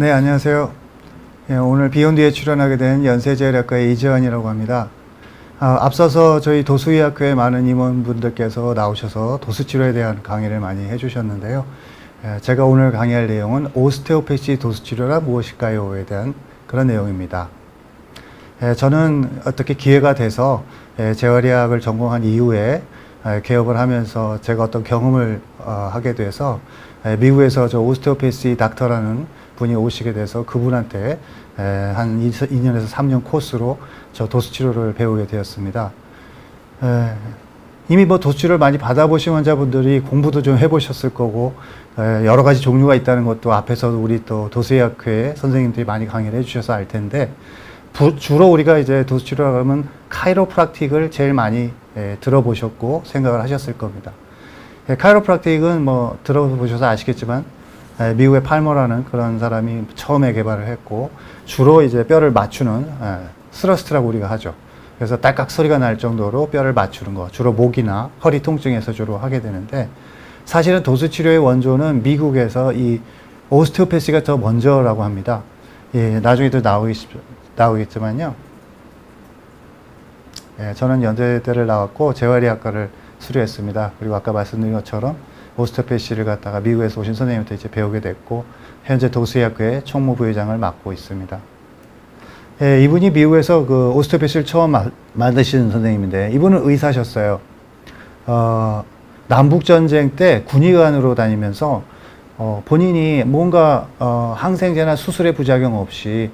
네, 안녕하세요. 예, 오늘 비욘드에 출연하게 된 연세제약과의 이재환이라고 합니다. 아, 앞서서 저희 도수의학회에 많은 임원분들께서 나오셔서 도수치료에 대한 강의를 많이 해주셨는데요. 예, 제가 오늘 강의할 내용은 오스테오패시 도수치료란 무엇일까요?에 대한 그런 내용입니다. 예, 저는 어떻게 기회가 돼서 예, 재활의학을 전공한 이후에 예, 개업을 하면서 제가 어떤 경험을 어, 하게 돼서 예, 미국에서 저 오스테오패시 닥터라는 분이 오시게 돼서 그분한테 에, 한 2, 2년에서 3년 코스로 저 도수 치료를 배우게 되었습니다. 에, 이미 뭐 도수치료를 많이 받아보신 환자분들이 공부도 좀 해보셨을 거고 에, 여러 가지 종류가 있다는 것도 앞에서 우리 또 도수의학회 선생님들이 많이 강의를 해주셔서 알 텐데 부, 주로 우리가 이제 도수치료라고 하면 카이로프락틱을 제일 많이 에, 들어보셨고 생각을 하셨을 겁니다. 예, 카이로프락틱은 뭐 들어보셔서 아시겠지만 에, 미국의 팔머라는 그런 사람이 처음에 개발을 했고 주로 이제 뼈를 맞추는 에, 스러스트라고 우리가 하죠. 그래서 딸깍 소리가 날 정도로 뼈를 맞추는 거 주로 목이나 허리 통증에서 주로 하게 되는데 사실은 도수 치료의 원조는 미국에서 이 오스테오패시가 더 먼저라고 합니다. 예, 나중에도 나오겠, 나오겠지만요. 예, 저는 연세대를 나왔고 재활의학과를 수료했습니다. 그리고 아까 말씀드린 것처럼 오스테오패시를 갖다가 미국에서 오신 선생님한테 이제 배우게 됐고 현재 도수의학회 총무부회장을 맡고 있습니다. 예, 이분이 미국에서 그 오스테오패시를 처음 마, 만드신 선생님인데 이분은 의사셨어요. 어, 남북 전쟁 때 군의관으로 다니면서 어, 본인이 뭔가 어, 항생제나 수술의 부작용 없이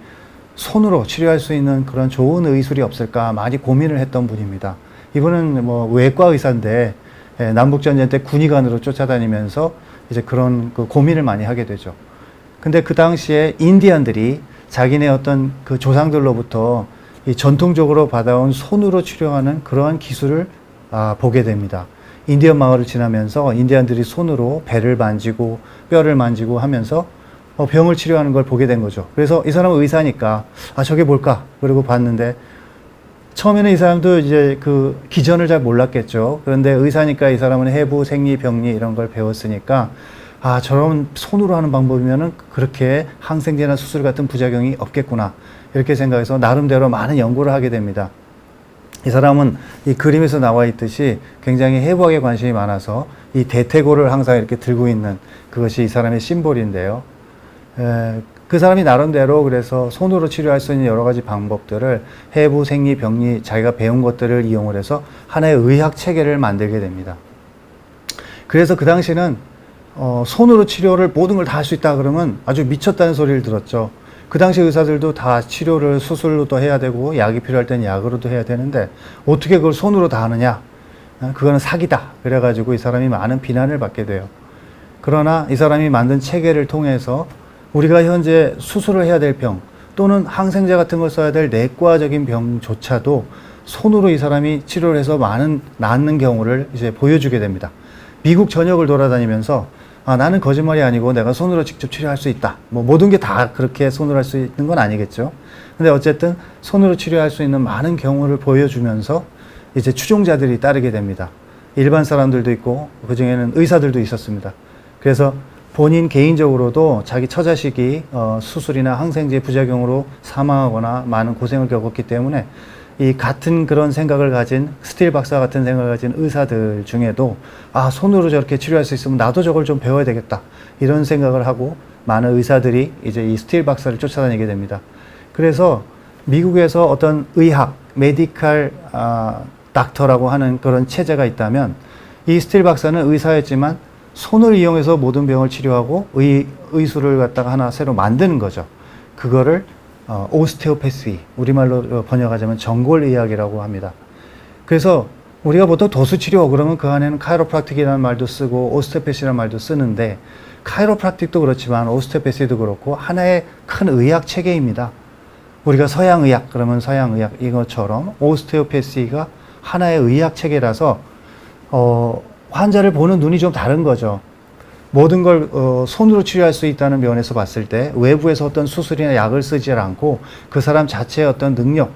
손으로 치료할 수 있는 그런 좋은 의술이 없을까 많이 고민을 했던 분입니다. 이분은 뭐 외과 의사인데 예, 남북전쟁 때 군의관으로 쫓아다니면서 이제 그런 그 고민을 많이 하게 되죠. 근데 그 당시에 인디언들이 자기네 어떤 그 조상들로부터 이 전통적으로 받아온 손으로 치료하는 그러한 기술을 아, 보게 됩니다. 인디언 마을을 지나면서 인디언들이 손으로 배를 만지고 뼈를 만지고 하면서 어, 병을 치료하는 걸 보게 된 거죠. 그래서 이 사람은 의사니까 아 저게 뭘까? 그리고 봤는데 처음에는 이 사람도 이제 그 기전을 잘 몰랐겠죠. 그런데 의사니까 이 사람은 해부, 생리, 병리 이런 걸 배웠으니까 아, 저런 손으로 하는 방법이면은 그렇게 항생제나 수술 같은 부작용이 없겠구나. 이렇게 생각해서 나름대로 많은 연구를 하게 됩니다. 이 사람은 이 그림에서 나와 있듯이 굉장히 해부학에 관심이 많아서 이 대퇴고를 항상 이렇게 들고 있는 그것이 이 사람의 심볼인데요. 에, 그 사람이 나름대로 그래서 손으로 치료할 수 있는 여러 가지 방법들을 해부, 생리, 병리 자기가 배운 것들을 이용을 해서 하나의 의학 체계를 만들게 됩니다. 그래서 그 당시는 어, 손으로 치료를 모든 걸 다 할 수 있다 그러면 아주 미쳤다는 소리를 들었죠. 그 당시 의사들도 다 치료를 수술로도 해야 되고 약이 필요할 땐 약으로도 해야 되는데 어떻게 그걸 손으로 다 하느냐? 어, 그거는 사기다. 그래가지고 이 사람이 많은 비난을 받게 돼요. 그러나 이 사람이 만든 체계를 통해서 우리가 현재 수술을 해야 될 병 또는 항생제 같은 걸 써야 될 내과적인 병조차도 손으로 이 사람이 치료를 해서 많은 낫는 경우를 이제 보여주게 됩니다. 미국 전역을 돌아다니면서 아, 나는 거짓말이 아니고 내가 손으로 직접 치료할 수 있다. 뭐 모든 게 다 그렇게 손으로 할 수 있는 건 아니겠죠. 근데 어쨌든 손으로 치료할 수 있는 많은 경우를 보여주면서 이제 추종자들이 따르게 됩니다. 일반 사람들도 있고 그 중에는 의사들도 있었습니다. 그래서 본인 개인적으로도 자기 처자식이 어, 수술이나 항생제 부작용으로 사망하거나 많은 고생을 겪었기 때문에 이 같은 그런 생각을 가진 스틸 박사 같은 생각을 가진 의사들 중에도 아 손으로 저렇게 치료할 수 있으면 나도 저걸 좀 배워야 되겠다 이런 생각을 하고 많은 의사들이 이제 이 스틸 박사를 쫓아다니게 됩니다. 그래서 미국에서 어떤 의학 메디칼 아, 닥터라고 하는 그런 체제가 있다면 이 스틸 박사는 의사였지만 손을 이용해서 모든 병을 치료하고 의, 의술을 갖다가 하나 새로 만드는 거죠. 그거를 어, 오스테오패시 우리말로 번역하자면 전골의학이라고 합니다. 그래서 우리가 보통 도수치료 그러면 그 안에는 카이로프락틱이라는 말도 쓰고 오스테오패시라는 말도 쓰는데 카이로프락틱도 그렇지만 오스테오패시도 그렇고 하나의 큰 의학 체계입니다. 우리가 서양 의학 그러면 서양 의학 이것처럼 오스테오패시가 하나의 의학 체계라서 어, 환자를 보는 눈이 좀 다른 거죠. 모든 걸 어, 손으로 치료할 수 있다는 면에서 봤을 때 외부에서 어떤 수술이나 약을 쓰지 않고 그 사람 자체의 어떤 능력,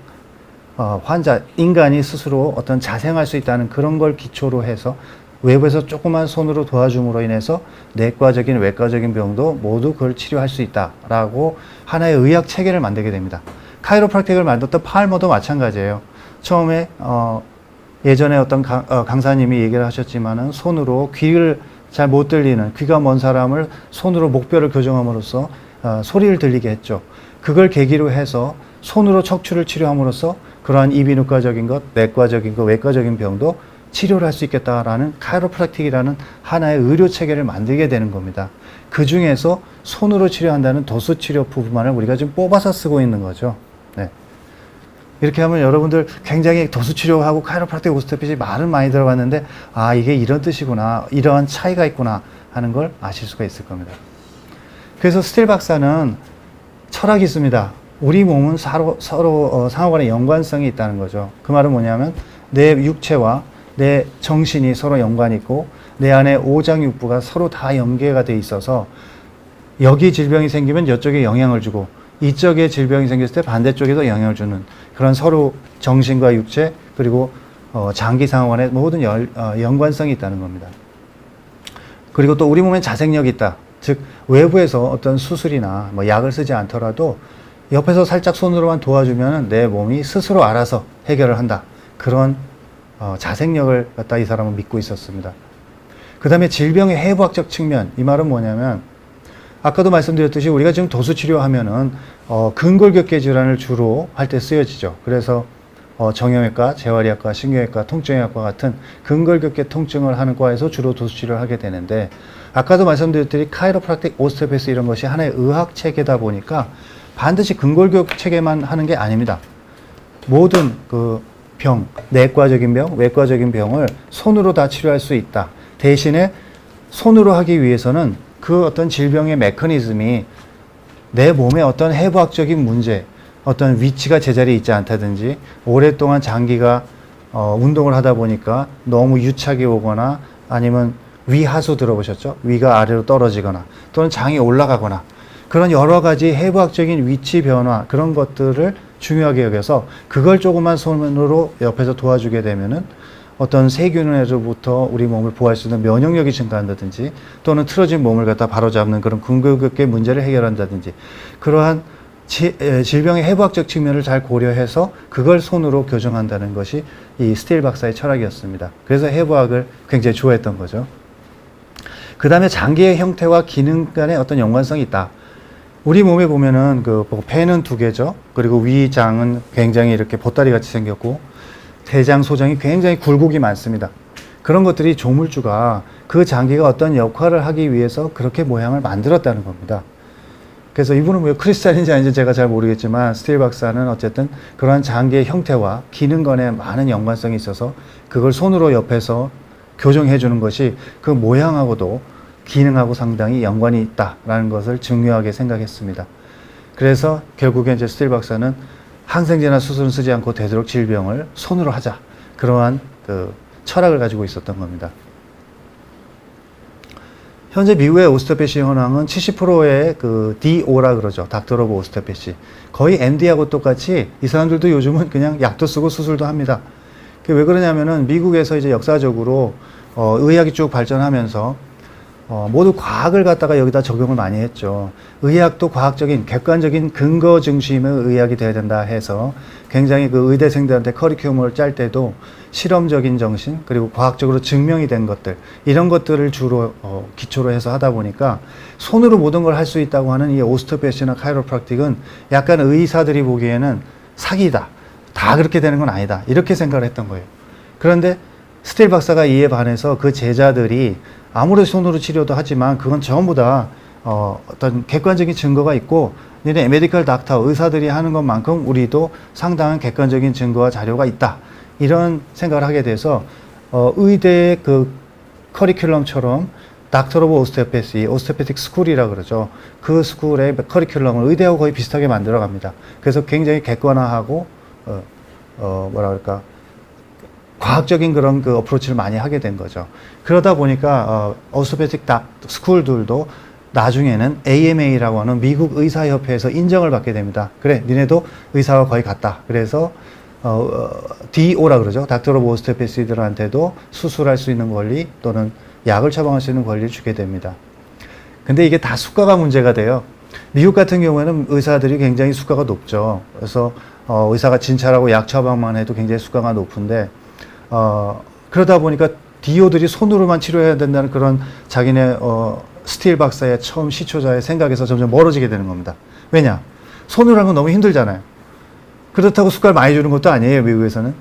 어, 환자 인간이 스스로 어떤 자생할 수 있다는 그런 걸 기초로 해서 외부에서 조그만 손으로 도와줌으로 인해서 내과적인 외과적인 병도 모두 그걸 치료할 수 있다라고 하나의 의학 체계를 만들게 됩니다. 카이로프락틱을 만들었던 팔머도 마찬가지예요. 처음에 어, 예전에 어떤 강, 어, 강사님이 얘기를 하셨지만은 손으로 귀를 잘 못 들리는 귀가 먼 사람을 손으로 목뼈를 교정함으로써 어, 소리를 들리게 했죠. 그걸 계기로 해서 손으로 척추를 치료함으로써 그러한 이비인후과적인 것, 내과적인 것, 외과적인 병도 치료를 할 수 있겠다라는 카이로프락틱이라는 하나의 의료 체계를 만들게 되는 겁니다. 그 중에서 손으로 치료한다는 도수 치료 부분만을 우리가 지금 뽑아서 쓰고 있는 거죠. 네. 이렇게 하면 여러분들 굉장히 도수 치료하고 카이로프락틱 오스테오패시 말은 많이 들어봤는데 아 이게 이런 뜻이구나 이러한 차이가 있구나 하는 걸 아실 수가 있을 겁니다. 그래서 스틸 박사는 철학이 있습니다. 우리 몸은 서로, 서로 어, 상호간에 연관성이 있다는 거죠. 그 말은 뭐냐면 내 육체와 내 정신이 서로 연관이 있고 내 안에 오장육부가 서로 다 연계가 돼 있어서 여기 질병이 생기면 이쪽에 영향을 주고 이쪽에 질병이 생겼을 때 반대쪽에도 영향을 주는 그런 서로 정신과 육체 그리고 어, 장기 상호간의 모든 열, 어, 연관성이 있다는 겁니다. 그리고 또 우리 몸엔 자생력이 있다. 즉 외부에서 어떤 수술이나 뭐 약을 쓰지 않더라도 옆에서 살짝 손으로만 도와주면 내 몸이 스스로 알아서 해결을 한다. 그런 어, 자생력을 갖다 이 사람은 믿고 있었습니다. 그 다음에 질병의 해부학적 측면. 이 말은 뭐냐면 아까도 말씀드렸듯이 우리가 지금 도수 치료 하면은 어, 근골격계 질환을 주로 할 때 쓰여지죠. 그래서 어, 정형외과, 재활의학과, 신경외과, 통증의학과 같은 근골격계 통증을 하는 과에서 주로 도수 치료를 하게 되는데 아까도 말씀드렸듯이 카이로프락틱, 오스테오패스 이런 것이 하나의 의학 체계다 보니까 반드시 근골격 체계만 하는 게 아닙니다. 모든 그 병, 내과적인 병, 외과적인 병을 손으로 다 치료할 수 있다. 대신에 손으로 하기 위해서는 그 어떤 질병의 메커니즘이 내 몸에 어떤 해부학적인 문제, 어떤 위치가 제자리에 있지 않다든지 오랫동안 장기가 어, 운동을 하다 보니까 너무 유착이 오거나 아니면 위하수 들어보셨죠? 위가 아래로 떨어지거나 또는 장이 올라가거나 그런 여러 가지 해부학적인 위치 변화 그런 것들을 중요하게 여겨서 그걸 조그만 손으로 옆에서 도와주게 되면은 어떤 세균에로부터 우리 몸을 보호할 수 있는 면역력이 증가한다든지 또는 틀어진 몸을 갖다 바로잡는 그런 근골격계 문제를 해결한다든지 그러한 지, 에, 질병의 해부학적 측면을 잘 고려해서 그걸 손으로 교정한다는 것이 이 스틸 박사의 철학이었습니다. 그래서 해부학을 굉장히 좋아했던 거죠. 그 다음에 장기의 형태와 기능 간의 어떤 연관성이 있다. 우리 몸에 보면은 그 폐는 두 개죠. 그리고 위장은 굉장히 이렇게 보따리 같이 생겼고 대장, 소장이 굉장히 굴곡이 많습니다. 그런 것들이 조물주가 그 장기가 어떤 역할을 하기 위해서 그렇게 모양을 만들었다는 겁니다. 그래서 이분은 왜 크리스탈인지 아닌지 제가 잘 모르겠지만 스틸 박사는 어쨌든 그러한 장기의 형태와 기능 간에 많은 연관성이 있어서 그걸 손으로 옆에서 교정해 주는 것이 그 모양하고도 기능하고 상당히 연관이 있다라는 것을 중요하게 생각했습니다. 그래서 결국에 이제 스틸 박사는 항생제나 수술은 쓰지 않고 되도록 질병을 손으로 하자. 그러한 그 철학을 가지고 있었던 겁니다. 현재 미국의 오스테오패시 현황은 70%의 그 DO라 그러죠. 닥터 오브 오스테오패시. 거의 MD하고 똑같이 이 사람들도 요즘은 그냥 약도 쓰고 수술도 합니다. 그게 왜 그러냐면은 미국에서 이제 역사적으로 어, 의학이 쭉 발전하면서 어, 모두 과학을 갖다가 여기다 적용을 많이 했죠. 의학도 과학적인 객관적인 근거 중심의 의학이 돼야 된다 해서 굉장히 그 의대생들한테 커리큘럼을 짤 때도 실험적인 정신 그리고 과학적으로 증명이 된 것들 이런 것들을 주로 어, 기초로 해서 하다 보니까 손으로 모든 걸 할 수 있다고 하는 이 오스토패시나 카이로프락틱은 약간 의사들이 보기에는 사기다. 다 그렇게 되는 건 아니다. 이렇게 생각을 했던 거예요. 그런데 스틸 박사가 이에 반해서 그 제자들이 아무리 손으로 치료도 하지만 그건 전부 다 어, 어떤 객관적인 증거가 있고 니네 메디컬 닥터 의사들이 하는 것만큼 우리도 상당한 객관적인 증거와 자료가 있다 이런 생각을 하게 돼서 어, 의대의 그 커리큘럼처럼 닥터 오브 오스테오패시, 오스테오패틱 스쿨이라 그러죠. 그 스쿨의 커리큘럼을 의대하고 거의 비슷하게 만들어 갑니다. 그래서 굉장히 객관화하고 어, 어 뭐라 그럴까 과학적인 그런 그 어프로치를 많이 하게 된 거죠. 그러다 보니까 어, 오스토패틱 닥 스쿨들도 나중에는 AMA라고 하는 미국 의사협회에서 인정을 받게 됩니다. 그래, 니네도 의사와 거의 같다. 그래서 어, 어, DO라 그러죠. 닥터 오브 오스테오패시들한테도 수술할 수 있는 권리 또는 약을 처방할 수 있는 권리를 주게 됩니다. 근데 이게 다 수가가 문제가 돼요. 미국 같은 경우에는 의사들이 굉장히 수가가 높죠. 그래서 어, 의사가 진찰하고 약 처방만 해도 굉장히 수가가 높은데 어, 그러다 보니까 디오들이 손으로만 치료해야 된다는 그런 자기네 어, 스틸 박사의 처음 시초자의 생각에서 점점 멀어지게 되는 겁니다. 왜냐? 손으로 건 너무 힘들잖아요. 그렇다고 숟갈 많이 주는 것도 아니에요, 미국에서는.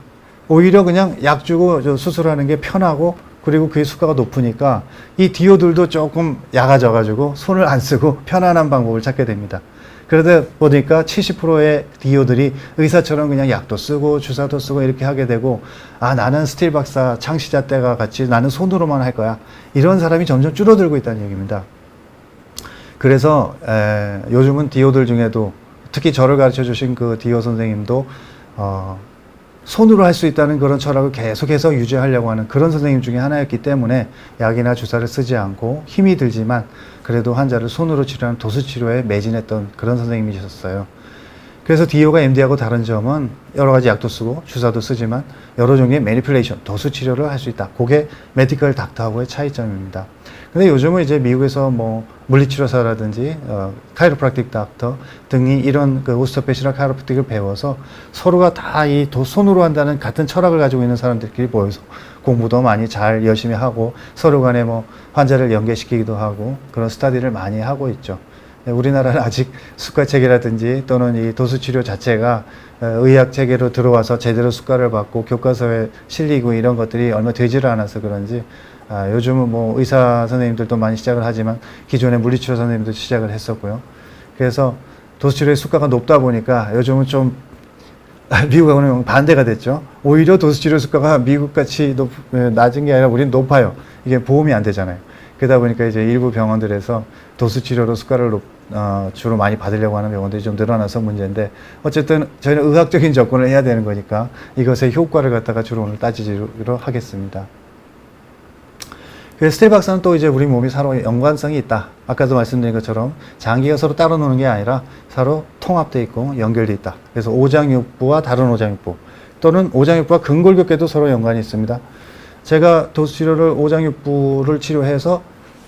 오히려 그냥 약 주고 저 수술하는 게 편하고 그리고 그게 수가가 높으니까 이 디오들도 조금 약아져가지고 손을 안 쓰고 편안한 방법을 찾게 됩니다. 그러다 보니까 70%의 디오들이 의사처럼 그냥 약도 쓰고 주사도 쓰고 이렇게 하게 되고 아 나는 스틸 박사 창시자 때가 같이 나는 손으로만 할 거야 이런 사람이 점점 줄어들고 있다는 얘기입니다. 그래서 에, 요즘은 디오들 중에도 특히 저를 가르쳐 주신 그 디오 선생님도 어, 손으로 할 수 있다는 그런 철학을 계속해서 유지하려고 하는 그런 선생님 중에 하나였기 때문에 약이나 주사를 쓰지 않고 힘이 들지만 그래도 환자를 손으로 치료하는 도수 치료에 매진했던 그런 선생님이셨어요. 그래서 디오가 MD하고 다른 점은 여러 가지 약도 쓰고 주사도 쓰지만 여러 종류의 매니플레이션, 도수 치료를 할 수 있다. 그게 메디컬 닥터하고의 차이점입니다. 근데 요즘은 이제 미국에서 뭐 물리치료사라든지 어, 카이로프락틱 닥터 등이 이런 그 오스토패시나 카이로프틱을 배워서 서로가 다 이 손으로 한다는 같은 철학을 가지고 있는 사람들끼리 모여서 공부도 많이 잘 열심히 하고 서로 간에 뭐 환자를 연계시키기도 하고 그런 스타디를 많이 하고 있죠. 네, 우리나라는 아직 수가체계라든지 또는 이 도수치료 자체가 어, 의학 체계로 들어와서 제대로 수가를 받고 교과서에 실리고 이런 것들이 얼마 되지를 않아서 그런지 아, 요즘은 뭐 의사 선생님들도 많이 시작을 하지만 기존의 물리치료 선생님도 시작을 했었고요. 그래서 도수치료의 수가가 높다 보니까 요즘은 좀 미국하고는 반대가 됐죠. 오히려 도수치료 수가가 미국같이 높, 에, 낮은 게 아니라 우리는 높아요. 이게 보험이 안 되잖아요. 그러다 보니까 이제 일부 병원들에서 도수치료로 수가를 높, 어, 주로 많이 받으려고 하는 병원들이 좀 늘어나서 문제인데 어쨌든 저희는 의학적인 접근을 해야 되는 거니까 이것의 효과를 갖다가 주로 오늘 따지기로 하겠습니다. 그래서 스틸 박사는 또 이제 우리 몸이 서로 연관성이 있다. 아까도 말씀드린 것처럼 장기가 서로 따로 노는 게 아니라 서로 통합되어 있고 연결되어 있다. 그래서 오장육부와 다른 오장육부 또는 오장육부와 근골격계도 서로 연관이 있습니다. 제가 도수치료를 오장육부를 치료해서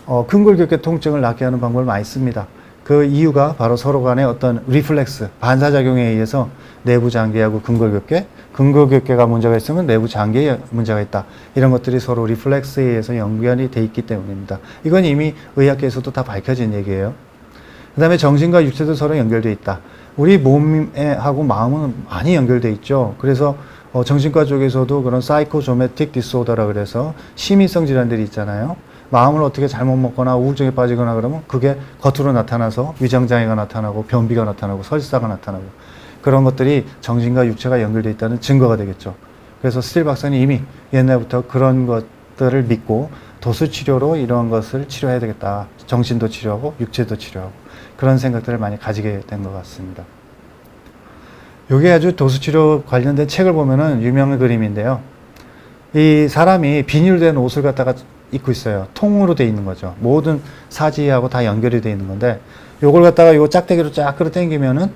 어, 근골격계 통증을 낫게 하는 방법을 많이 씁니다. 그 이유가 바로 서로 간의 어떤 리플렉스, 반사작용에 의해서 내부 장기하고 근골격계, 근골격계가 문제가 있으면 내부 장기에 문제가 있다. 이런 것들이 서로 리플렉스에 의해서 연관이 돼 있기 때문입니다. 이건 이미 의학계에서도 다 밝혀진 얘기예요. 그 다음에 정신과 육체도 서로 연결돼 있다. 우리 몸하고 마음은 많이 연결돼 있죠. 그래서 어, 정신과 쪽에서도 그런 사이코조메틱 디스오더라 그래서 심의성 질환들이 있잖아요. 마음을 어떻게 잘못 먹거나 우울증에 빠지거나 그러면 그게 겉으로 나타나서 위장장애가 나타나고 변비가 나타나고 설사가 나타나고 그런 것들이 정신과 육체가 연결돼 있다는 증거가 되겠죠. 그래서 스틸 박사는 이미 옛날부터 그런 것들을 믿고 도수 치료로 이런 것을 치료해야 되겠다. 정신도 치료하고 육체도 치료하고 그런 생각들을 많이 가지게 된 것 같습니다. 요게 아주 도수 치료 관련된 책을 보면은 유명한 그림인데요. 이 사람이 비닐된 옷을 갖다가 입고 있어요. 통으로 돼 있는 거죠. 모든 사지하고 다 연결이 돼 있는 건데 요걸 갖다가 요 짝대기로 쫙 끌어 당기면은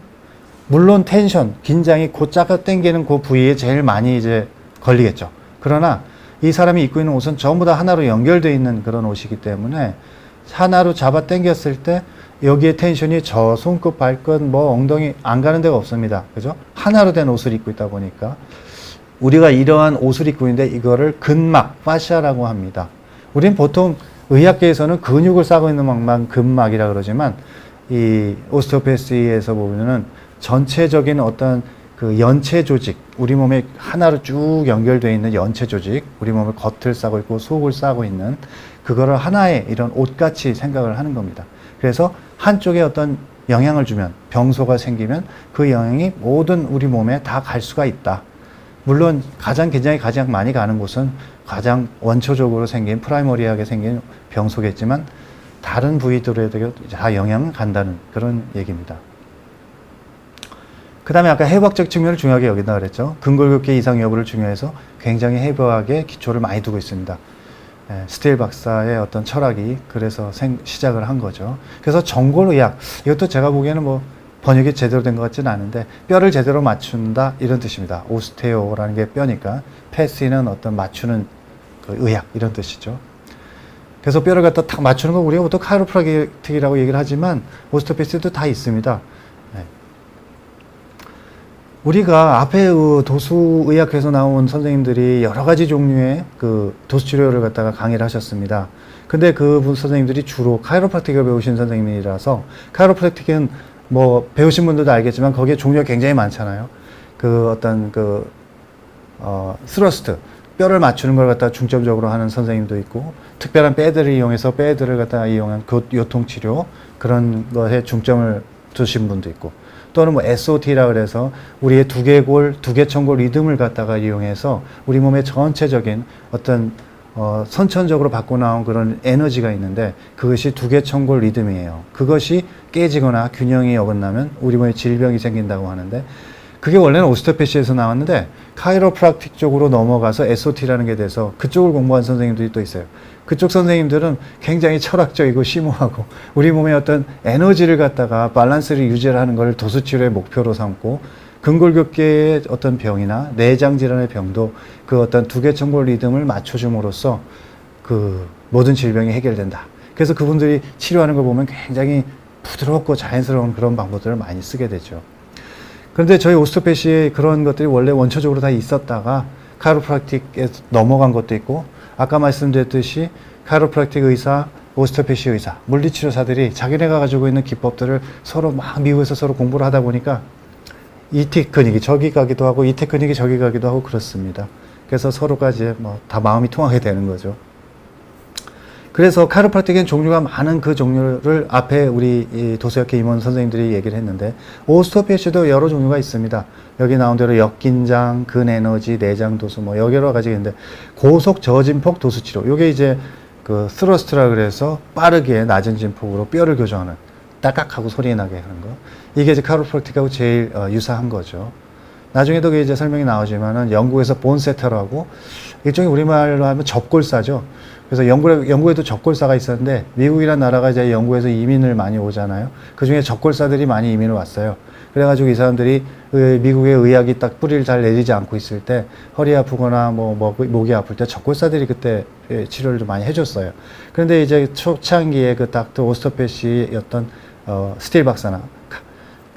물론 텐션, 긴장이 그 짝을 당기는 그 부위에 제일 많이 이제 걸리겠죠. 그러나 이 사람이 입고 있는 옷은 전부 다 하나로 연결되어 있는 그런 옷이기 때문에 하나로 잡아 당겼을 때 여기에 텐션이 저 손끝, 발끝, 뭐 엉덩이 안 가는 데가 없습니다. 그죠? 하나로 된 옷을 입고 있다 보니까 우리가 이러한 옷을 입고 있는데 이거를 근막, 파샤라고 합니다. 우린 보통 의학계에서는 근육을 싸고 있는 막만 근막이라 그러지만 이 오스테오패시에서 보면은 전체적인 어떤 그 연체 조직, 우리 몸에 하나로 쭉 연결되어 있는 연체 조직, 우리 몸을 겉을 싸고 있고 속을 싸고 있는 그거를 하나의 이런 옷같이 생각을 하는 겁니다. 그래서 한쪽에 어떤 영향을 주면 병소가 생기면 그 영향이 모든 우리 몸에 다 갈 수가 있다. 물론 가장 긴장이 가장 많이 가는 곳은 가장 원초적으로 생긴 프라이머리하게 생긴 병소겠지만 다른 부위들에도 다 영향을 간다는 그런 얘기입니다. 그 다음에 아까 해부학적 측면을 중요하게 여긴다 그랬죠. 근골격계 이상 여부를 중요해서 굉장히 해부학에 기초를 많이 두고 있습니다. 예, 스틸 박사의 어떤 철학이 그래서 생, 시작을 한 거죠. 그래서 정골의학 이것도 제가 보기에는 뭐 번역이 제대로 된 것 같지는 않은데 뼈를 제대로 맞춘다 이런 뜻입니다. 오스테오라는 게 뼈니까 패시는 어떤 맞추는 그 의학 이런 뜻이죠. 그래서 뼈를 갖다 탁 맞추는 거 우리가 보통 카이로프라틱이라고 얘기를 하지만 오스토패스도 다 있습니다. 네. 우리가 앞에 그 도수의학에서 나온 선생님들이 여러 가지 종류의 그 도수 치료를 갖다가 강의를 하셨습니다. 근데 그분 선생님들이 주로 카이로프라틱을 배우신 선생님이라서 카이로프라틱은 뭐 배우신 분들도 알겠지만 거기에 종류가 굉장히 많잖아요. 그 어떤 그 어, 스러스트 뼈를 맞추는 걸 갖다 중점적으로 하는 선생님도 있고 특별한 패드를 이용해서 패드를 갖다 이용한 교- 요통 치료 그런 것에 중점을 두신 분도 있고 또는 뭐 SOT라 그래서 우리의 두개골, 두개천골 리듬을 갖다가 이용해서 우리 몸의 전체적인 어떤 어, 선천적으로 받고 나온 그런 에너지가 있는데 그것이 두개 천골 리듬이에요. 그것이 깨지거나 균형이 어긋나면 우리 몸에 질병이 생긴다고 하는데 그게 원래는 오스토패시에서 나왔는데 카이로프락틱 쪽으로 넘어가서 SOT라는 게 돼서 그쪽을 공부한 선생님들이 또 있어요. 그쪽 선생님들은 굉장히 철학적이고 심오하고 우리 몸의 어떤 에너지를 갖다가 밸런스를 유지하는 걸 도수치료의 목표로 삼고 근골격계의 어떤 병이나 내장 질환의 병도 그 어떤 두개천골 리듬을 맞춰줌으로써 그 모든 질병이 해결된다. 그래서 그분들이 치료하는 걸 보면 굉장히 부드럽고 자연스러운 그런 방법들을 많이 쓰게 되죠. 그런데 저희 오스토패시에 그런 것들이 원래 원초적으로 다 있었다가 카이로프락틱에 넘어간 것도 있고 아까 말씀드렸듯이 카이로프락틱 의사, 오스토패시 의사, 물리치료사들이 자기네가 가지고 있는 기법들을 서로 막 미국에서 서로 공부를 하다 보니까 이 테크닉이 저기 가기도 하고 이 테크닉이 저기 가기도 하고 그렇습니다. 그래서 서로가 이제 뭐 다 마음이 통하게 되는 거죠. 그래서 카이로프라틱엔 종류가 많은 그 종류를 앞에 우리 이 도서학회 임원 선생님들이 얘기를 했는데 오스토패시도 여러 종류가 있습니다. 여기 나온 대로 역긴장, 근에너지, 내장 도수 뭐 여러 가지 있는데 고속 저진폭 도수 치료. 요게 이제 그 스러스트라 그래서 빠르게 낮은 진폭으로 뼈를 교정하는 딸깍하고 소리 나게 하는 거. 이게 이제 카이로프라틱하고 제일 어, 유사한 거죠. 나중에도 그게 이제 설명이 나오지만은 영국에서 본세터라고 일종의 우리말로 하면 접골사죠. 그래서 영국에, 영국에도 접골사가 있었는데 미국이라는 나라가 이제 영국에서 이민을 많이 오잖아요. 그 중에 접골사들이 많이 이민을 왔어요. 그래가지고 이 사람들이 의- 미국의 의학이 딱 뿌리를 잘 내리지 않고 있을 때 허리 아프거나 뭐 목- 목이 아플 때 접골사들이 그때 예, 치료를 좀 많이 해줬어요. 그런데 이제 초창기에 그 닥터 오스토패시였던 어, 스틸 박사나 카-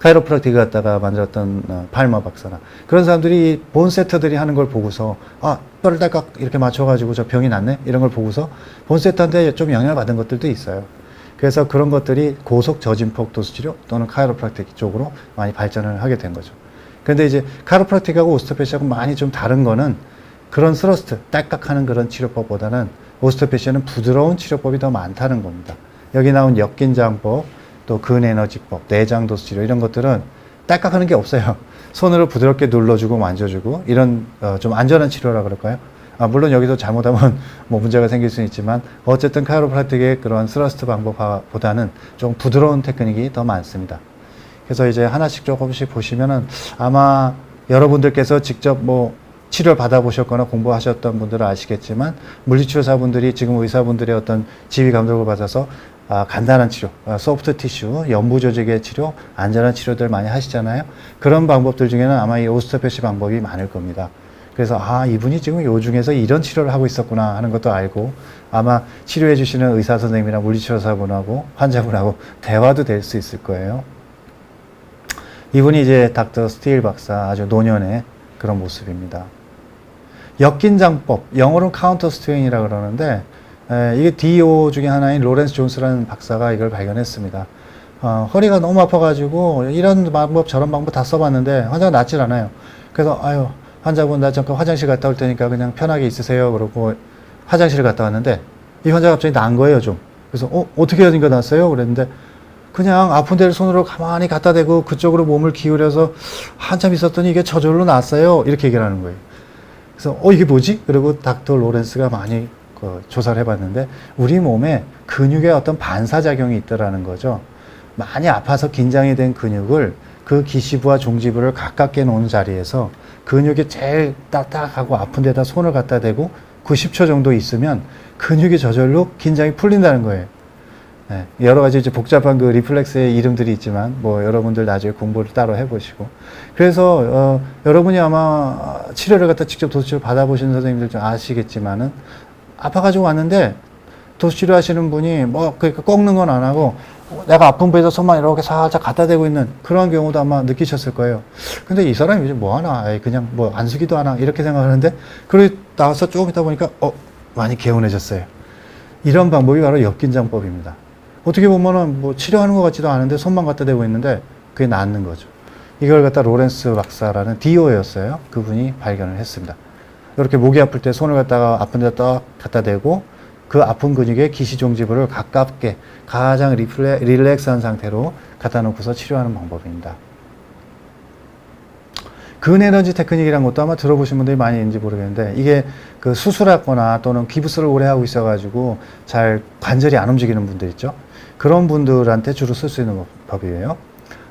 카이로프락틱 갖다가 만들었던 어, 팔머 박사나 그런 사람들이 이 본세터들이 하는 걸 보고서 아 뼈를 딸깍 이렇게 맞춰가지고 저 병이 낫네 이런 걸 보고서 본세터한테 좀 영향을 받은 것들도 있어요. 그래서 그런 것들이 고속 저진폭 도수치료 또는 카이로프락틱 쪽으로 많이 발전을 하게 된 거죠. 그런데 이제 카이로프락틱하고 오스토패시하고 많이 좀 다른 거는 그런 스러스트 딸깍하는 그런 치료법보다는 오스토패시는 부드러운 치료법이 더 많다는 겁니다. 여기 나온 역긴장법, 또 근에너지법, 내장 도수 치료 이런 것들은 딸깍하는 게 없어요. 손으로 부드럽게 눌러주고 만져주고 이런 어, 좀 안전한 치료라 그럴까요? 아, 물론 여기서 잘못하면 뭐 문제가 생길 수는 있지만 어쨌든 카이로프라틱의 그런 스러스트 방법보다는 좀 부드러운 테크닉이 더 많습니다. 그래서 이제 하나씩 조금씩 보시면은 아마 여러분들께서 직접 뭐 치료를 받아보셨거나 공부하셨던 분들은 아시겠지만 물리치료사분들이 지금 의사분들의 어떤 지휘 감독을 받아서 아, 간단한 치료, 아, 소프트 티슈, 연부 조직의 치료, 안전한 치료들 많이 하시잖아요. 그런 방법들 중에는 아마 이 오스토패시 방법이 많을 겁니다. 그래서 아 이분이 지금 요 중에서 이런 치료를 하고 있었구나 하는 것도 알고 아마 치료해 주시는 의사 선생님이나 물리치료사분하고 환자분하고 대화도 될 수 있을 거예요. 이분이 이제 닥터 스틸 박사 아주 노년의 그런 모습입니다. 역긴장법, 영어로는 카운터 스트레인이라 그러는데 에, 이게 DO 중에 하나인 로렌스 존스라는 박사가 이걸 발견했습니다. 어, 허리가 너무 아파가지고 이런 방법 저런 방법 다 써봤는데 환자가 낫질 않아요. 그래서 아유 환자분 나 잠깐 화장실 갔다 올 테니까 그냥 편하게 있으세요. 그러고 화장실 갔다 왔는데 이 환자가 갑자기 난 거예요 좀. 그래서 어 어떻게 하니까 났어요? 그랬는데 그냥 아픈 데를 손으로 가만히 갖다 대고 그쪽으로 몸을 기울여서 한참 있었더니 이게 저절로 났어요. 이렇게 얘기를 하는 거예요. 그래서 어 이게 뭐지? 그리고 닥터 로렌스가 많이 그 조사를 해봤는데 우리 몸에 근육의 어떤 반사작용이 있더라는 거죠. 많이 아파서 긴장이 된 근육을 그 기시부와 종지부를 가깝게 놓은 자리에서 근육이 제일 딱딱하고 아픈 데다 손을 갖다 대고 90초 정도 있으면 근육이 저절로 긴장이 풀린다는 거예요. 네, 여러 가지 이제 복잡한 그 리플렉스의 이름들이 있지만 뭐 여러분들 나중에 공부를 따로 해보시고 그래서 어, 여러분이 아마 치료를 갖다 직접 도수치료 받아보신 선생님들 좀 아시겠지만은 아파가지고 왔는데 도수치료 하시는 분이 뭐 그러니까 꺾는 건 안 하고 내가 아픈 부에서 손만 이렇게 살짝 갖다 대고 있는 그런 경우도 아마 느끼셨을 거예요. 근데 이 사람이 요즘 뭐 하나 그냥 뭐 안쓰기도 하나 이렇게 생각하는데 그리고 나와서 조금 있다 보니까 어 많이 개운해졌어요. 이런 방법이 바로 역긴장법입니다. 어떻게 보면은 뭐 치료하는 것 같지도 않은데 손만 갖다 대고 있는데 그게 낫는 거죠. 이걸 갖다 로렌스 박사라는 DO였어요. 그분이 발견을 했습니다. 이렇게 목이 아플 때 손을 갖다가 아픈 데다 딱 갖다 대고 그 아픈 근육의 기시종지부를 가깝게 가장 리플레, 릴렉스한 상태로 갖다 놓고서 치료하는 방법입니다. 근에너지 테크닉이란 것도 아마 들어보신 분들이 많이 있는지 모르겠는데 이게 그 수술했거나 또는 기부스를 오래 하고 있어가지고 잘 관절이 안 움직이는 분들 있죠. 그런 분들한테 주로 쓸 수 있는 법이에요.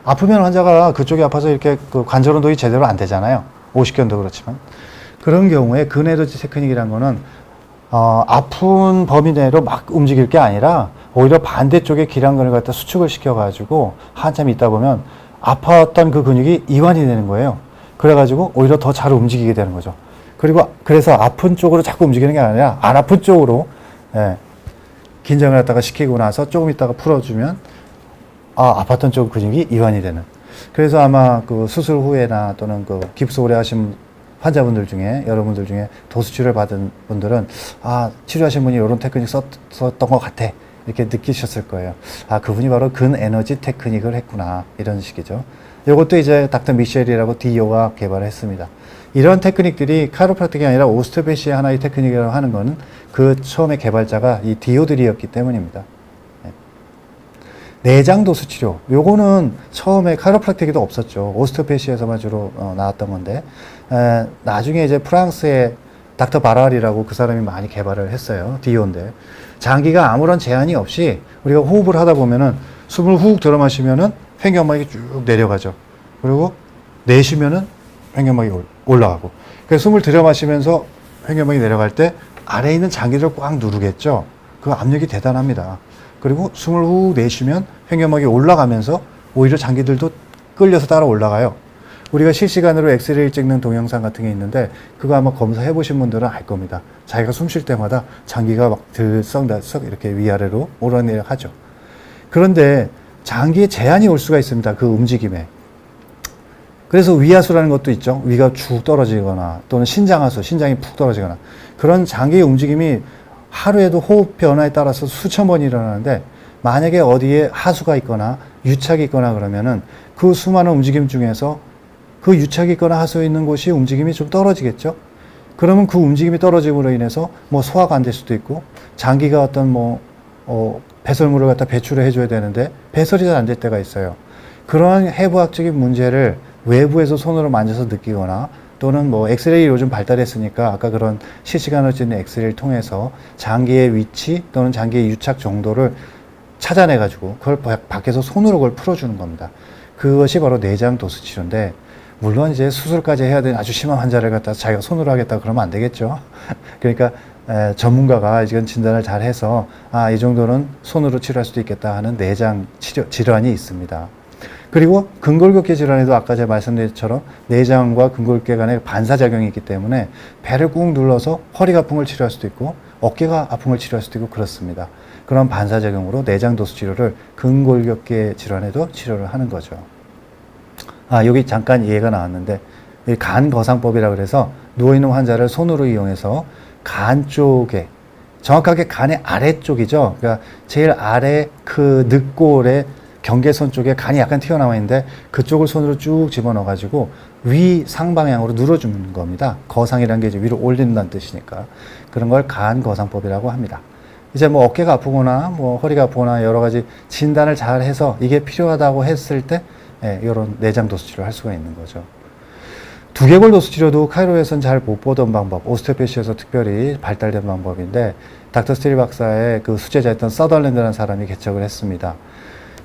아프면 환자가 그쪽이 아파서 이렇게 그 관절 운동이 제대로 안 되잖아요. 오십견도 그렇지만. 그런 경우에 근에너지 테크닉이란 거는 어, 아픈 범위 내로 막 움직일 게 아니라 오히려 반대쪽에 기량근을 갖다 수축을 시켜가지고 한참 있다 보면 아팠던 그 근육이 이완이 되는 거예요. 그래가지고 오히려 더 잘 움직이게 되는 거죠. 그리고 그래서 아픈 쪽으로 자꾸 움직이는 게 아니라 안 아픈 쪽으로 예, 긴장을 갖다가 시키고 나서 조금 있다가 풀어주면 아 아팠던 쪽 근육이 이완이 되는. 그래서 아마 그 수술 후에나 또는 그 깁스 오래 하신 환자분들 중에 여러분들 중에 도수 치료를 받은 분들은 아 치료하신 분이 이런 테크닉 썼, 썼던 것 같아 이렇게 느끼셨을 거예요. 아 그분이 바로 근 에너지 테크닉을 했구나 이런 식이죠. 이것도 이제 닥터 미셸이라고 디오가 개발했습니다. 이런 테크닉들이 카이로프라틱이 아니라 오스테오패시의 하나의 테크닉이라고 하는 거는 그 처음에 개발자가 이 디오들이었기 때문입니다. 네. 내장 도수 치료. 요거는 처음에 카이로프라틱에도 없었죠. 오스테오패시에서만 주로 어, 나왔던 건데 에, 나중에 이제 프랑스의 닥터 바랄이라고 그 사람이 많이 개발을 했어요. 디오인데 장기가 아무런 제한이 없이 우리가 호흡을 하다 보면은 숨을 훅 들어 마시면은 횡격막이 쭉 내려가죠. 그리고 내쉬면은 횡격막이 올- 올라가고. 그래서 숨을 들여 마시면서 횡격막이 내려갈 때 아래에 있는 장기를 꽉 누르겠죠. 그 압력이 대단합니다. 그리고 숨을 후 내쉬면 횡격막이 올라가면서 오히려 장기들도 끌려서 따라 올라가요. 우리가 실시간으로 엑스레이 찍는 동영상 같은 게 있는데 그거 아마 검사해 보신 분들은 알 겁니다. 자기가 숨 쉴 때마다 장기가 막 들썩달썩 이렇게 위아래로 오르내려 하죠. 그런데 장기에 제한이 올 수가 있습니다. 그 움직임에. 그래서 위하수라는 것도 있죠. 위가 쭉 떨어지거나 또는 신장하수, 신장이 푹 떨어지거나 그런 장기의 움직임이 하루에도 호흡 변화에 따라서 수천 번 일어나는데 만약에 어디에 하수가 있거나 유착이 있거나 그러면은 그 수많은 움직임 중에서 그 유착이 있거나 하수에 있는 곳이 움직임이 좀 떨어지겠죠. 그러면 그 움직임이 떨어짐으로 인해서 뭐 소화가 안 될 수도 있고 장기가 어떤 뭐 어, 배설물을 갖다 배출을 해줘야 되는데 배설이 잘 안 될 때가 있어요. 그러한 해부학적인 문제를 외부에서 손으로 만져서 느끼거나 또는 뭐 엑스레이 요즘 발달했으니까 아까 그런 실시간으로 찍는 엑스레이를 통해서 장기의 위치 또는 장기의 유착 정도를 찾아내 가지고 그걸 바- 밖에서 손으로 그걸 풀어주는 겁니다. 그것이 바로 내장 도수 치료인데 물론 이제 수술까지 해야 되는 아주 심한 환자를 갖다 자기가 손으로 하겠다 그러면 안 되겠죠. 그러니까 에, 전문가가 이건 진단을 잘 해서 아, 이 정도는 손으로 치료할 수도 있겠다 하는 내장 치료 질환이 있습니다. 그리고 근골격계 질환에도 아까 제가 말씀드린 것처럼 내장과 근골격 간에 반사작용이 있기 때문에 배를 꾹 눌러서 허리가 걸 치료할 수도 있고 어깨가 걸 치료할 수도 있고 그렇습니다. 그런 반사작용으로 내장 도수 치료를 근골격계 질환에도 치료를 하는 거죠. 아, 여기 잠깐 이해가 나왔는데, 이간 거상법이라 그래서 누워 있는 환자를 손으로 이용해서 간 쪽에, 정확하게 간의 아래쪽이죠. 그러니까 제일 아래 그 늑골의 경계선 쪽에 간이 약간 튀어나와 있는데 그쪽을 손으로 쭉 집어넣어 가지고 위 상방향으로 눌러주는 겁니다. 거상이라는 게 이제 위로 올린다는 뜻이니까. 그런 걸 간 거상법이라고 합니다. 이제 뭐 어깨가 아프거나 뭐 허리가 아프거나 여러 가지 진단을 잘 해서 이게 필요하다고 했을 때 예, 이런 내장 도수 치료를 할 수가 있는 거죠. 두개골 도수 치료도 카이로에서는 잘못 보던 방법, 오스테오패시에서 특별히 발달된 방법인데 닥터 스티리 박사의 그 수제자였던 서덜랜드라는 사람이 개척을 했습니다.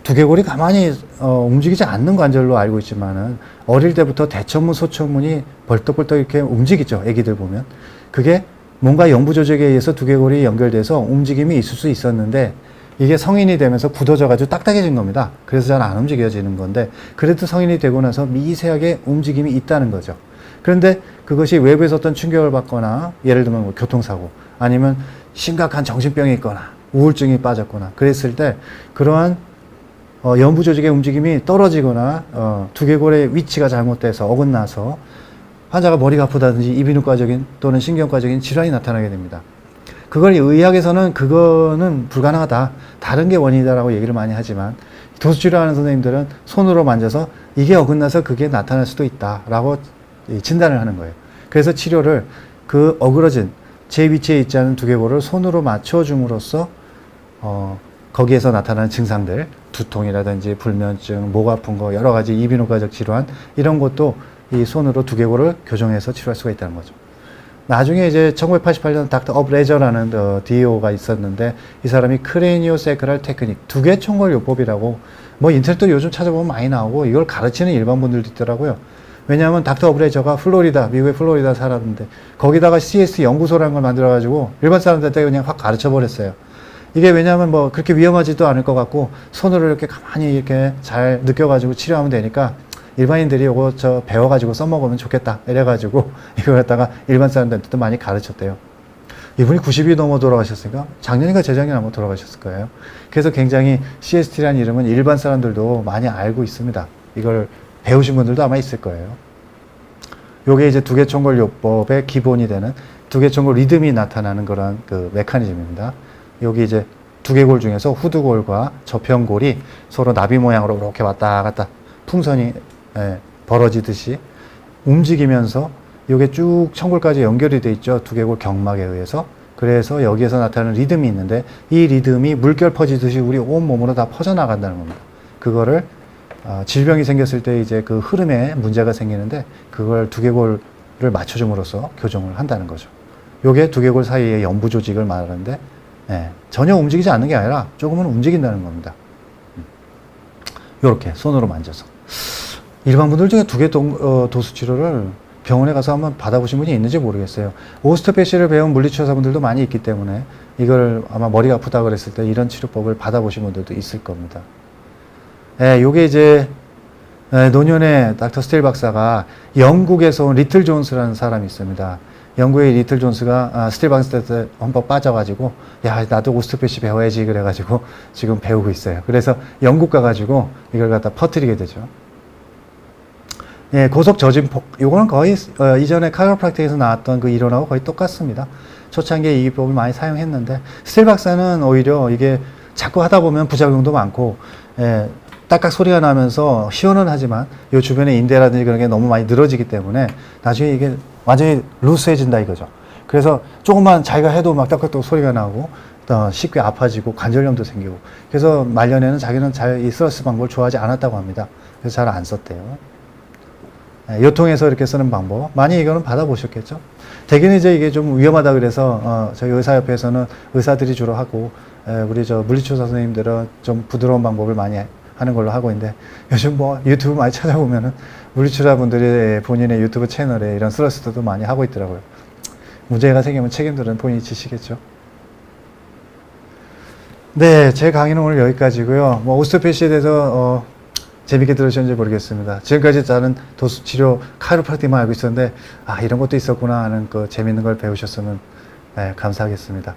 두개골이 가만히 어, 움직이지 않는 관절로 알고 있지만은 어릴 때부터 대천문, 소천문이 벌떡벌떡 이렇게 움직이죠. 아기들 보면 그게 뭔가 영부 조직에 의해서 두개골이 연결돼서 움직임이 있을 수 있었는데 이게 성인이 되면서 굳어져가지고 딱딱해진 겁니다. 그래서 잘 안 움직여지는 건데 그래도 성인이 되고 나서 미세하게 움직임이 있다는 거죠. 그런데 그것이 외부에서 어떤 충격을 받거나 예를 들면 뭐 교통사고 아니면 심각한 정신병이 있거나 우울증이 빠졌거나 그랬을 때 그러한 어, 연부 조직의 움직임이 떨어지거나 어, 두개골의 위치가 잘못돼서 어긋나서 환자가 머리가 아프다든지 이비인후과적인 또는 신경과적인 질환이 나타나게 됩니다. 그걸 의학에서는 그거는 불가능하다. 다른 게 원인이다라고 얘기를 많이 하지만 도수치료하는 선생님들은 손으로 만져서 이게 어긋나서 그게 나타날 수도 있다라고 이 진단을 하는 거예요. 그래서 치료를 그 어그러진 제 위치에 있지 않은 두개골을 손으로 맞춰줌으로써 어, 거기에서 나타나는 증상들, 두통이라든지 불면증, 목 아픈 거, 여러 가지 이비인후과적 질환 이런 것도 이 손으로 두개골을 교정해서 치료할 수가 있다는 거죠. 나중에 이제 1988년 닥터 업 레저라는 어, DO가 있었는데 이 사람이 크레니오 세크랄 테크닉 두개 총괄 요법이라고 뭐 인터넷도 요즘 찾아보면 많이 나오고 이걸 가르치는 일반 분들도 있더라고요. 왜냐하면 닥터 업 레저가 플로리다 미국의 플로리다 살았는데 거기다가 CS 연구소라는 걸 만들어 가지고 일반 사람들한테 그냥 확 가르쳐 버렸어요. 이게 왜냐하면 뭐 그렇게 위험하지도 않을 것 같고 손으로 이렇게 가만히 이렇게 잘 느껴가지고 치료하면 되니까 일반인들이 요거 저 배워가지고 써먹으면 좋겠다 이래가지고 이걸 갖다가 일반 사람들한테도 많이 가르쳤대요. 이분이 90이 넘어 돌아가셨으니까 작년인가 재작년에 아마 돌아가셨을 거예요. 그래서 굉장히 CST라는 이름은 일반 사람들도 많이 알고 있습니다. 이걸 배우신 분들도 아마 있을 거예요. 요게 이제 두개총괄요법의 기본이 되는 두개총괄 리듬이 나타나는 그런 그 메커니즘입니다. 여기 이제 두개골 중에서 후두골과 저편골이 서로 나비 모양으로 이렇게 왔다 갔다 풍선이 예, 벌어지듯이 움직이면서 이게 쭉 청골까지 연결이 돼 있죠. 두개골 경막에 의해서. 그래서 여기에서 나타나는 리듬이 있는데 이 리듬이 물결 퍼지듯이 우리 온 몸으로 다 퍼져나간다는 겁니다. 그거를 어, 질병이 생겼을 때 이제 그 흐름에 문제가 생기는데 그걸 두개골을 맞춰줌으로써 교정을 한다는 거죠. 요게 두개골 사이의 연부 조직을 말하는데 예, 전혀 움직이지 않는 게 아니라 조금은 움직인다는 겁니다. 이렇게 손으로 만져서 일반 분들 중에 두개 어, 도수 치료를 병원에 가서 한번 받아보신 분이 있는지 모르겠어요. 오스토패시를 배운 물리치료사분들도 많이 있기 때문에 이걸 아마 머리가 아프다 그랬을 때 이런 치료법을 받아보신 분들도 있을 겁니다. 예, 요게 이제 예, 노년의 닥터 스틸 박사가 영국에서 온 리틀 존스라는 사람이 있습니다. 영국의 리틀 존스가 아, 스틸 박사한테 한번 빠져가지고 야 나도 오스토패시 배워야지 그래가지고 지금 배우고 있어요. 그래서 영국 가가지고 이걸 갖다 퍼뜨리게 되죠. 예, 고속 저진폭. 요거는 거의 어, 이전에 카이로프락틱에서 나왔던 그 이론하고 거의 똑같습니다. 초창기에 이 기법을 많이 사용했는데 스틸 박사는 오히려 이게 자꾸 하다 보면 부작용도 많고 예, 딱딱 소리가 나면서 시원은 하지만 요 주변에 인대라든지 그런 게 너무 많이 늘어지기 때문에 나중에 이게 완전히 루스해진다 이거죠. 그래서 조금만 자기가 해도 막 딱딱딱 소리가 나고 또 쉽게 아파지고 관절염도 생기고 그래서 말년에는 자기는 잘 이 스트레스 방법을 좋아하지 않았다고 합니다. 그래서 잘 안 썼대요. 예, 요통해서 이렇게 쓰는 방법 많이 이거는 받아보셨겠죠. 대개는 이제 이게 좀 위험하다 그래서 어, 저희 의사협회에서는 의사들이 주로 하고 에, 우리 저 물리치료사 선생님들은 좀 부드러운 방법을 많이 하는 걸로 하고 있는데 요즘 뭐 유튜브 많이 찾아보면은 물리치료사분들이 본인의 유튜브 채널에 이런 스러스트도 많이 하고 있더라고요. 문제가 생기면 책임들은 본인이 지시겠죠. 네, 제 강의는 오늘 여기까지고요. 뭐 오스토패시에 대해서 어, 재밌게 들으셨는지 모르겠습니다. 지금까지 저는 도수 치료 카이로프라틱만 알고 있었는데 아 이런 것도 있었구나 하는 그 재밌는 걸 배우셨으면 네, 감사하겠습니다.